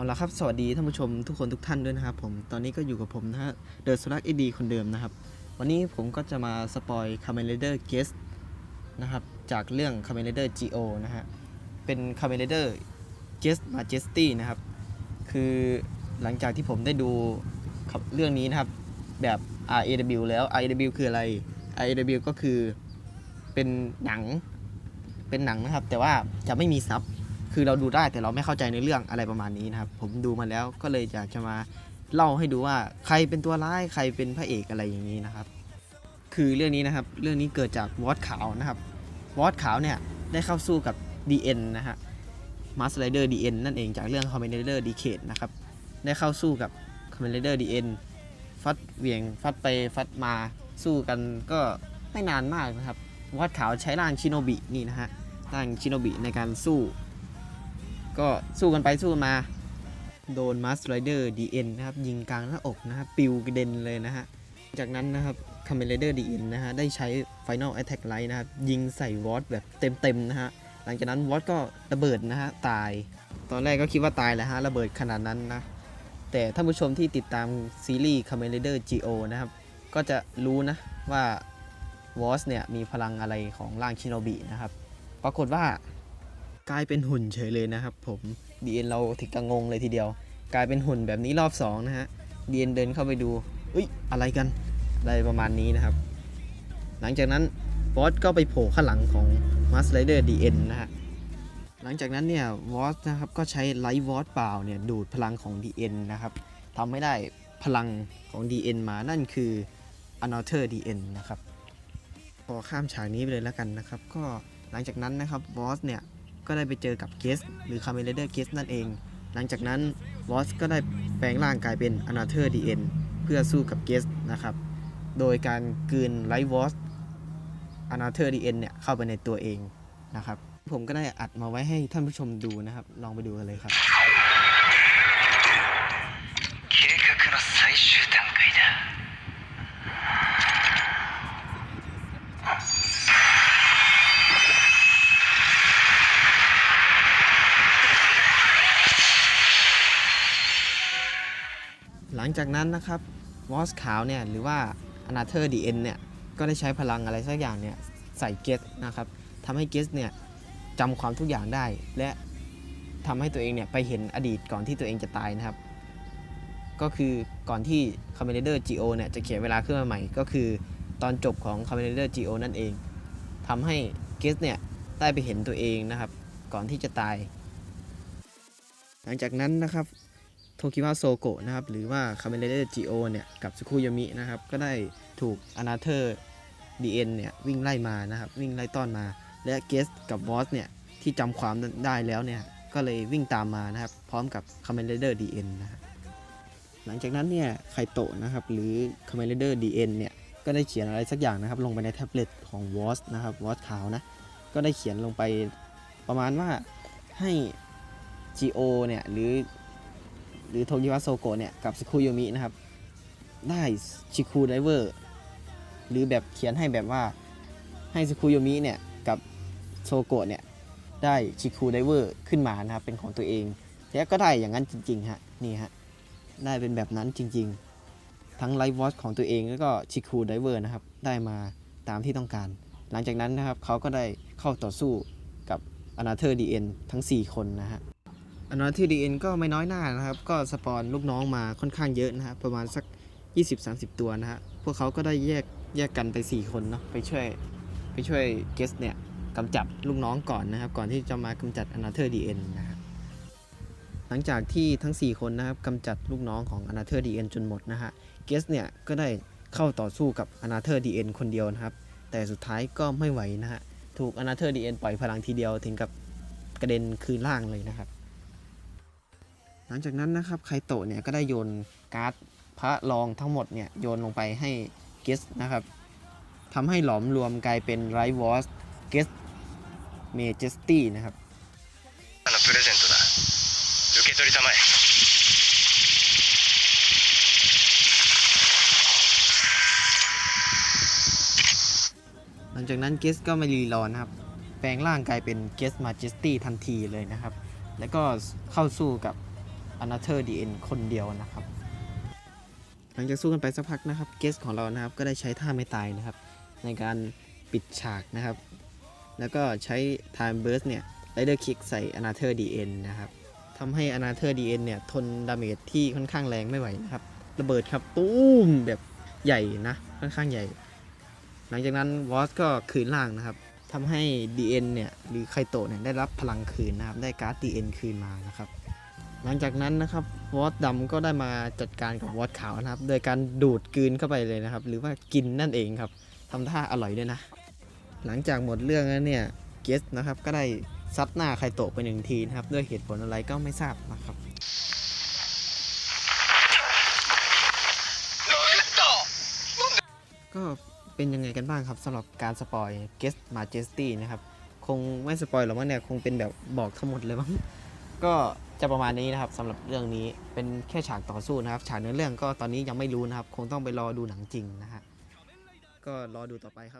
เอาละครับสวัสดีท่านผู้ชมทุกคนทุกท่านด้วยนะครับผมตอนนี้ก็อยู่กับผมนะฮะเดอะสลักเอดีคนเดิมนะครับ วันนี้ผมก็จะมาสปอยคาเม n Rider Guest นะครับจากเรื่อง c a m e n Rider Geo นะฮะเป็น c a m e n Rider Guest Majesty นะครับ คือหลังจากที่ผมได้ดูเรื่องนี้นะครับแบบ RAW แล้ว RAW คืออะไร RAW ก็คือเป็นหนังเป็นหนังนะครับ แต่ว่าจะไม่มีซับ คือเราดูได้แต่เราไม่เข้าใจในเรื่องอะไรประมาณนี้นะครับ ผมดูมาแล้วก็เลยอยากจะมาเล่าให้ดูว่าใครเป็นตัวร้ายใครเป็นพระเอกอะไรอย่างนี้นะครับ คือเรื่องนี้นะครับเรื่องนี้เกิดจากวอตขาวนะครับวอตขาวเนี่ยได้เข้าสู้กับ DN นะฮะมาสไลเดอร์ DN นั่นเองจากเรื่อง c o m m a n d e r Decade นะครับได้เข้าสู้กับ c o m m a n d e r DN ฟัดเหวียงฟัดไปฟัดมาสู้กันก็ไม่นานมากนะครับวอตขาวใช้ร่างชิโนบินี่นะฮะร่างชิโนบิในการสู้ ก็สู้กันไปสู้กันมา โดนมาสไ r เดอร์ดีเอ็นนะครับ ยิงกลางหน้าอกนะครับปิวกระเด็นเลยนะฮะ จากนั้นนะครับคาเมเลเดอร์ดีเอ็นนะฮะ ได้ใช้ Final Attack Light นะครับ ยิงใส่วอตแบบเต็มๆนะฮะ หลังจากนั้นวอตก็ระเบิดนะฮะ ตาย ตอนแรกก็คิดว่าตายแล้วฮะ ระเบิดขนาดนั้นนะ แต่ท่านผู้ชมที่ติดตามซีรีส์ c a m e n Rider Geo นะครับ ก็จะรู้นะว่าวอสเนี่ยมีพลังอะไรของร่างชิโนบินะครับ ปรากฏว่า กลายเป็นหุ่นเฉยเลยนะครับผม DN เราถึงกังงเลยทีเดียว กลายเป็นหุ่นแบบนี้รอบ2นะฮะ DN เดินเข้าไปดูเอ้ยอะไรกันอะไรประมาณนี้นะครับ หลังจากนั้นบอสก็ไปโผล่ข้างหลังของ m a s Rider DN นะฮะหลังจากนั้นเนี่ยวอสนะครับก็ใช้ไลท์วอสเปล่าเนี่ยดูดพลังของ DN นะครับทำให้ได้พลังของ DN มานั่นคือ Another DN นะครับพอข้ามฉากนี้ไปเลยแล้วกันนะครับ ก็หลังจากนั้นนะครับวอสเนี่ย ก็ได้ไปเจอกับเกสหรือคาเมเลเดอร์เกสนั่นเอง หลังจากนั้นวอสก็ได้แปลงร่างกลายเป็นอนาเธอร์ดีเอ็นเพื่อสู้กับเกสนะครับ โดยการกลืนไลท์วอสอนาเธอร์ดีเอ็นเนี่ยเข้าไปในตัวเองนะครับ ผมก็ได้อัดมาไว้ให้ท่านผู้ชมดูนะครับ ลองไปดูกันเลยครับ หลังจากนั้นนะครับวอสขาวเนี่ยหรือว่า Another DN เอ็นเนี่ยก็ได้ใช้พลังอะไรสักอย่างเนี่ยใส่เกสนะครับทำให้เกสเนี่ยจำความทุกอย่างได้ และทำให้ตัวเองเนี่ยไปเห็นอดีตก่อนที่ตัวเองจะตายนะครับ ก็คือก่อนที่ c o m m a n d e r Geo เนี่ยจะเขียนเวลาขึ้นมาใหม่ ก็คือตอนจบของ c o m m a n d e r Geo นั่นเองทำให้เกสเนี่ยได้ไปเห็นตัวเองนะครับ ก่อนที่จะตาย หลังจากนั้นนะครับ โทคิวะโซโกะนะครับ หรือว่าคาเมเลเดอร์จิโอเนี่ย กับสุคุยามินะครับ ก็ได้ถูกอนาเธอร์ดีเอ็นเนี่ย วิ่งไล่มานะครับ วิ่งไล่ต้อนมา และเกสกับบอสเนี่ย ที่จำความได้แล้วเนี่ย ก็เลยวิ่งตามมานะครับ พร้อมกับคาเมเลเดอร์ดีเอ็นนะหลังจากนั้นเนี่ยไคโตะนะครับ หรือคาเมเลเดอร์ดีเอ็นเนี่ย ก็ได้เขียนอะไรสักอย่างนะครับ ลงไปในแท็บเล็ตของวอสนะครับวอสขาวนะ ก็ได้เขียนลงไปประมาณว่าให้ GO เนี่ย หรือ หรือโทกิวะโซโกะเนี่ย กับสคุโยมินะครับ ได้ชิคูไดเวอร์หรือแบบเขียนให้แบบว่าให้สคุโยมิเนี่ย กับโซโกะเนี่ย ได้ชิคูไดเวอร์ขึ้นมานะครับ เป็นของตัวเอง แล้วก็ได้อย่างนั้นจริงๆฮะนี่ฮะได้เป็นแบบนั้นจริง ๆ ทั้งไลฟ์วอชของตัวเองแล้วก็ชิคูไดเวอร์นะครับ ได้มาตามที่ต้องการ หลังจากนั้นนะครับเขาก็ได้เข้าต่อสู้กับอนาเธอร์ดีเอ็นทั้ง 4 คนนะฮะ อันนั้นที่ DN ก็ไม่น้อยหน้านะครับ ก็สปอนลูกน้องมาค่อนข้างเยอะนะครับประมาณสัก 20-30 ตัวนะฮะพวกเขาก็ได้แยกแยกกันไป 4 คนเนาะไปช่วยไปช่วยเกสเนี่ยกำจัดลูกน้องก่อนนะครับ ก่อนที่จะมากำจัด Another DN นนะฮะหลังจากที่ทั้ง 4 คนนะครับกำจัดลูกน้องของ Another DN จนหมดนะฮะเกสเนี่ยก็ได้เข้าต่อสู้กับ Another DN คนเดียวนะครับ แต่สุดท้ายก็ไม่ไหวนะฮะถูก Another DN ปล่อยพลังทีเดียวถึงกับกระเด็นคืนล่างเลยนะครับ หลังจากนั้นนะครับไคโตะเนี่ยก็ได้โยนการ์ดพระรองทั้งหมดเนี่ยโยนลงไปให้เกสนะครับทำให้หลอมรวมกลายเป็นไรวอสเกสเมเจสตี้นะครับ あのプレゼントだ受け取りたまえ หลังจากนั้นเกสก็ไม่รีรอนะครับ แปลงร่างกลายเป็นเกสมาเจสตี้ทันทีเลยนะครับ แล้วก็เข้าสู้กับ อนาเธอร์ดีเอ็นคนเดียวนะครับ หลังจากสู้กันไปสักพักนะครับ เกสของเรานะครับก็ได้ใช้ท่าไม่ตายนะครับ ในการปิดฉากนะครับ แล้วก็ใช้ Time Burst เนี่ยไรเดอร์คิกใส่ a n a t h e r DN นนะครับทำให้ a n a t h e r DN เนี่ยทนดาเมจที่ค่อนข้างแรงไม่ไหวนะครับ ระเบิดครับตู้มแบบใหญ่นะ ค่อนข้างใหญ่ หลังจากนั้นวอสก็คืนล่างนะครับทำให้ DN เนี่ยหรือไคโตะเนี่ยได้รับพลังคืนนะครับ ได้การ์ด DN คืนมานะครับ หลังจากนั้นนะครับวอสดำก็ได้มาจัดการกับวอสขาวนะครับ โดยการดูดกลืนเข้าไปเลยนะครับ หรือว่ากินนั่นเองครับทำท่าอร่อยด้วยนะ หลังจากหมดเรื่องแล้วเนี่ยเกสนะครับก็ได้ซัดหน้าไคโตะไปหนึ่งทีนะครับ ด้วยเหตุผลอะไรก็ไม่ทราบนะครับก็เป็นยังไงกันบ้างครับสำหรับการสปอยเกสมาเจสตี้นะครับ คงไม่สปอยหรอกมั้งเนี่ยคงเป็นแบบบอกทั้งหมดเลยมั้งก็ จะประมาณนี้นะครับสำหรับเรื่องนี้เป็นแค่ฉากต่อสู้นะครับ ฉากเนื้อเรื่องก็ตอนนี้ยังไม่รู้นะครับ คงต้องไปรอดูหนังจริงนะฮะก็รอดูต่อไปครับ